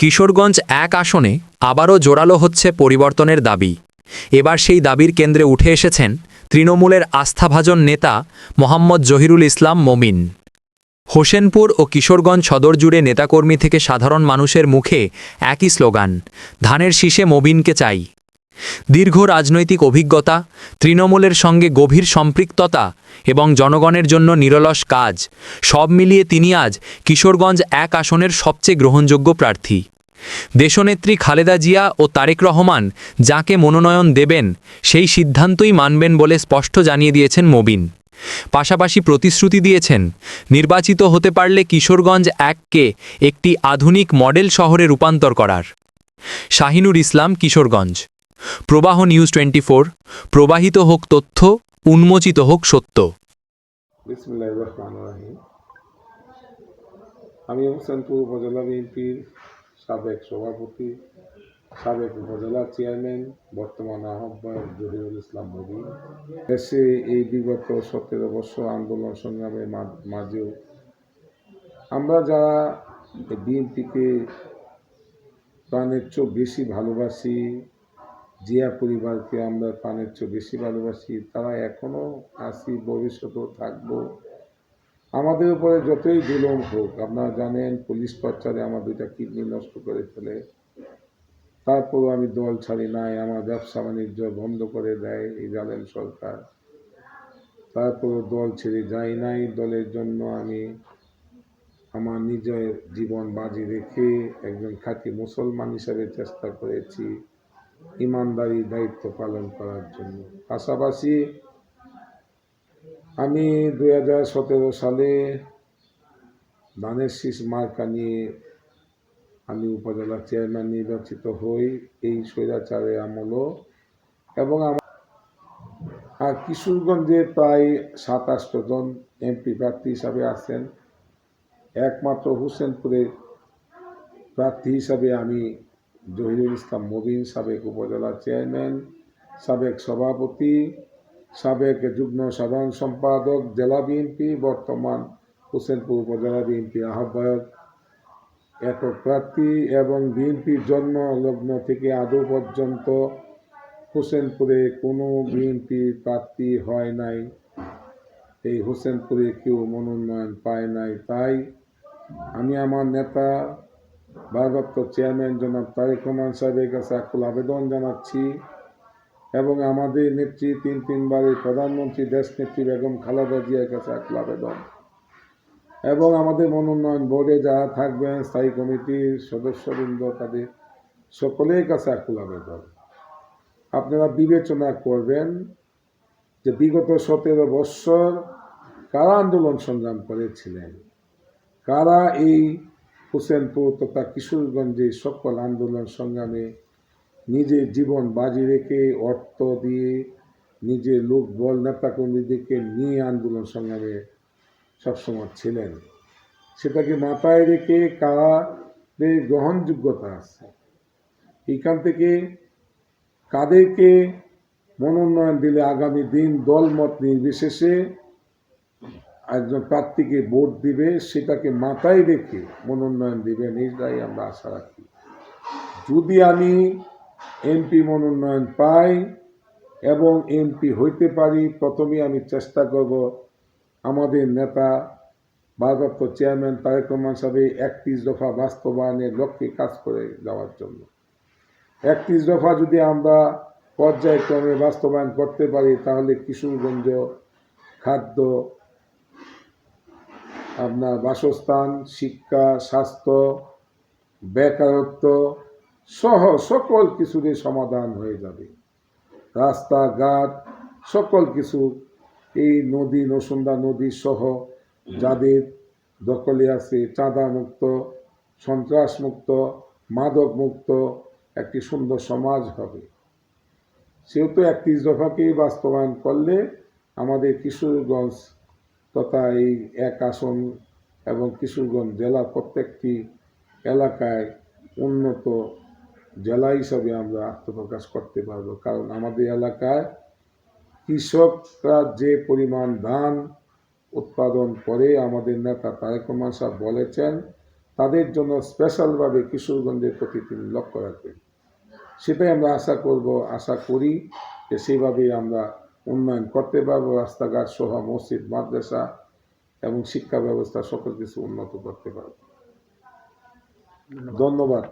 কিশোরগঞ্জ এক আসনে আবারও জোরালো হচ্ছে পরিবর্তনের দাবি। এবার সেই দাবির কেন্দ্রে উঠে এসেছেন তৃণমূলের আস্থাভাজন নেতা মোহাম্মদ জহিরুল ইসলাম মমিন। হোসেনপুর ও কিশোরগঞ্জ সদর জুড়ে নেতাকর্মী থেকে সাধারণ মানুষের মুখে একই স্লোগান, ধানের শীষে মবিনকে চাই। দীর্ঘ রাজনৈতিক অভিজ্ঞতা, তৃণমূলের সঙ্গে গভীর সম্পৃক্ততা এবং জনগণের জন্য নিরলস কাজ, সব মিলিয়ে তিনি আজ কিশোরগঞ্জ এক আসনের সবচেয়ে গ্রহণযোগ্য প্রার্থী। দেশনেত্রী খালেদা জিয়া ও তারেক রহমান যাকে মনোনয়ন দেবেন, সেই সিদ্ধান্তই মানবেন বলে স্পষ্ট জানিয়ে দিয়েছেন মবিন। পাশাপাশি প্রতিশ্রুতি দিয়েছেন, নির্বাচিত হতে পারলে কিশোরগঞ্জ এককে একটি আধুনিক মডেল শহরে রূপান্তর করার। শাহিনুর ইসলাম, কিশোরগঞ্জ। প্রবাহ নিউজ টোয়েন্টি প্রবাহিত হোক তথ্য, উন্মোচিত হোক সত্য। আমি হোসেনপুর উপজেলা বিএনপির সাবেক সভাপতি, সাবেক উপজেলা চেয়ারম্যান, বর্তমান আহ্বায়ক জহিরুল ইসলাম মোদী। দেশে এই বিগত সতেরো বছর আন্দোলন সংগ্রামের মাঝেও আমরা যারা বিএনপিকে প্রাণের চেয়েও বেশি ভালোবাসি জিয়া পরিবারকে আমরা প্রাণের চেয়ে বেশি ভালোবাসি, তারা এখনও আছি, ভবিষ্যতেও থাকব। আমাদের উপরে যতই জুলুম হোক, আপনারা জানেন পুলিশ টর্চারে আমার দুইটা কিডনি নষ্ট করে ফেলে। তারপরও আমি দল ছাড়ি নাই, আমার ব্যবসা বাণিজ্য বন্ধ করে দেয় এই জালেম সরকার। তারপরও দল ছেড়ে যাই নাই, দলের জন্য আমি আমার নিজের জীবন বাজি রেখে একজন খাঁটি মুসলমান হিসাবে চেষ্টা করেছি। ইমানদারি দায়িত্ব পালন করার জন্য। পাশাপাশি আমি দুই হাজার সতেরো সালে ধানের শীষ মার্কা নিয়ে আমি উপজেলা চেয়ারম্যান নির্বাচিত হই। এই স্বৈরাচারের আমলও এবং আর কিশোরগঞ্জে প্রায় সাতাশটো জন এমপি প্রার্থী হিসাবে আছেন। একমাত্র হোসেনপুরে প্রার্থী হিসাবে আমি জহিরুল ইসলাম মবিন, সাবেক উপজেলা চেয়ারম্যান, সাবেক সভাপতি, সাবেক যুগ্ম সাধারণ সম্পাদক, জেলা বিএনপি, বর্তমান হোসেনপুর উপজেলা বিএনপি আহ্বায়ক, একক প্রার্থী এবং বিএনপির জন্ম লগ্ন থেকে আদৌ পর্যন্ত হোসেনপুরে কোনো বিএনপি প্রার্থী হয় নাই। এই হোসেনপুরে কেউ মনোনয়ন পায় নাই। তাই আমি আমার নেতা ভারপ্রাপ্ত চেয়ারম্যান জনাব তারেক রহমান সাহেবের কাছে আকুল আবেদন জানাচ্ছি এবং আমাদের নেত্রী তিন তিনবারের প্রধানমন্ত্রী দেশ নেত্রী বেগম খালেদা জিয়ার কাছে আকুল আবেদন। এবং আমাদের মনোনয়ন বোর্ডে যারা থাকবেন স্থায়ী কমিটির সদস্যবৃন্দ তাদের সকলের কাছে আকুল আবেদন। আপনারা বিবেচনা করবেন যে বিগত সতেরো বৎসর কারা আন্দোলন সংগ্রাম করেছিলেন? কারা এই হোসেনপুর, তথা কিশোরগঞ্জে সকল আন্দোলন সংগ্রামে নিজের জীবন বাজি রেখে অর্থ দিয়ে নিজের লোক বল নেতাকর্মীদেরকে নিয়ে আন্দোলন সংগ্রামে সবসময় ছিলেন। সেটাকে মাথায় রেখে কাদের গ্রহণযোগ্যতা আছে? এইখান থেকে কাদেরকে মনোনয়ন দিলে আগামী দিন দলমত নির্বিশেষে একজন প্রার্থীকে ভোট দিবে, সেটাকে মাথায় রেখে মনোনয়ন দিবেন এইটাই আমরা আশা রাখি। যদি আমি এমপি মনোনয়ন পাই এবং এমপি হইতে পারি প্রথমেই আমি চেষ্টা করব আমাদের নেতা, ভারপ্রাপ্ত চেয়ারম্যান তারেক রহমান সাহেব একত্রিশ দফা বাস্তবায়নের লক্ষ্যে কাজ করে যাওয়ার জন্য। একত্রিশ দফা যদি আমরা পর্যায়ক্রমে বাস্তবায়ন করতে পারি, তাহলে কিশোরগঞ্জ খাদ্য আপনার বাসস্থান, শিক্ষা, স্বাস্থ্য, বেকারত্ব সহ সকল কিছুরই সমাধান হয়ে যাবে। রাস্তাঘাট, সকল কিছু এই নদী, নসুন্দা নদী সহ যাদের দখলে আছে চাঁদা মুক্ত সন্ত্রাস মুক্ত মাদক মুক্ত একটি সুন্দর সমাজ হবে। সেহেতু একত্রিশ দফাকেই বাস্তবায়ন করলে আমাদের কিশোরগঞ্জ তথা এই এক আসন এবং কিশোরগঞ্জ জেলা প্রত্যেকটি এলাকায় উন্নত জেলা হিসাবে আমরা আত্মপ্রকাশ করতে পারব। কারণ আমাদের এলাকায় কৃষকরা যে পরিমাণ ধান উৎপাদন করে, আমাদের নেতা তারেক রহমান সাহেব বলেছেন, তাদের জন্য স্পেশালভাবে কিশোরগঞ্জের প্রতি তিনি লক্ষ্য রাখবেন। সেটাই আমরা আশা করব, আশা করি যে সেইভাবেই আমরা উন্নয়ন করতে পারব রাস্তাঘাট সহ মসজিদ মাদ্রাসা এবং শিক্ষা ব্যবস্থা সকল কিছু উন্নত করতে পারব। ধন্যবাদ।